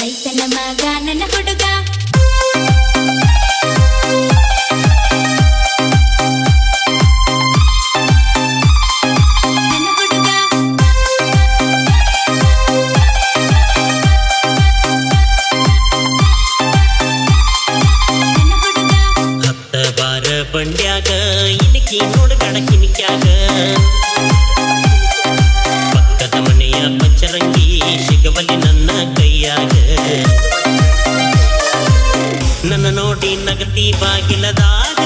ಚೈತನ್ಯ ಮಗ ನನ್ನ ಹುಡುಗ ನಮ್ಮ ಚರಂಗಿ ನನ್ನ ಕೈಯಾಗ. ನನ್ನ ನೋಡಿ ನಗತಿ ಬಾಗಿಲದಾಗ.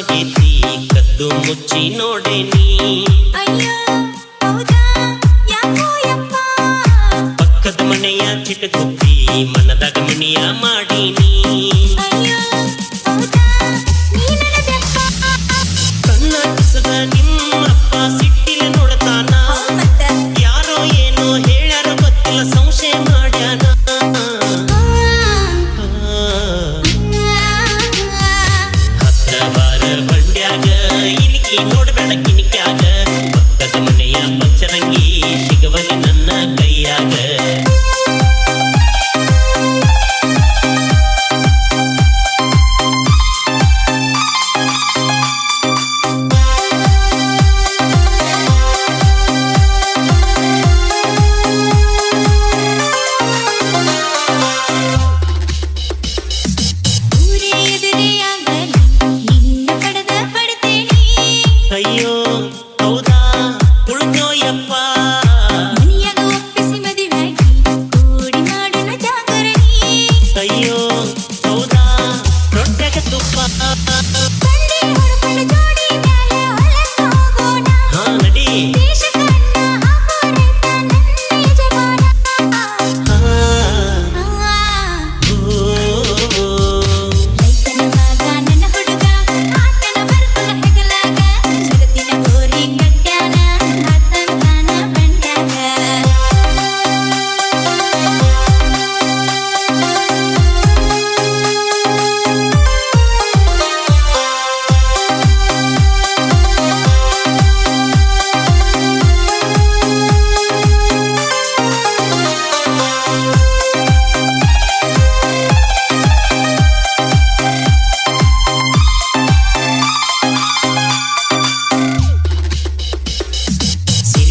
ಕದ್ದು ಮುಚ್ಚಿ ನೋಡೇನಿ ಪಕ್ಕದ ಮನೆಯ ಚಿಟಕುತ್ತಿ ಮನದಾಗ ಮನೆಯ ಮಾ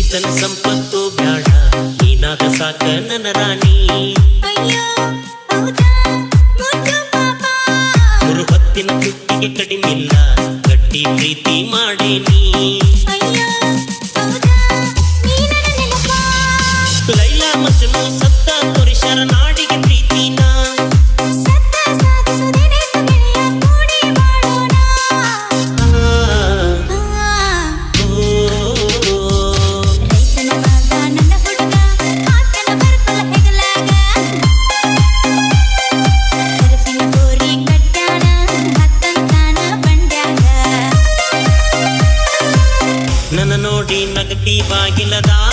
ಈತನ ಸಂಪತ್ತು ಬ್ಯಾಡ ನೀನಾದ ಸಾಕ ನನ್ನ ರಾಣಿ. ಗುರು ಹೊತ್ತಿನ ತುಟ್ಟಿಗೆ ಕಡಿಮಿಲ್ಲ ಗಟ್ಟಿ ಪ್ರೀತಿ ಮಾಡೇನಿ. கையில தான்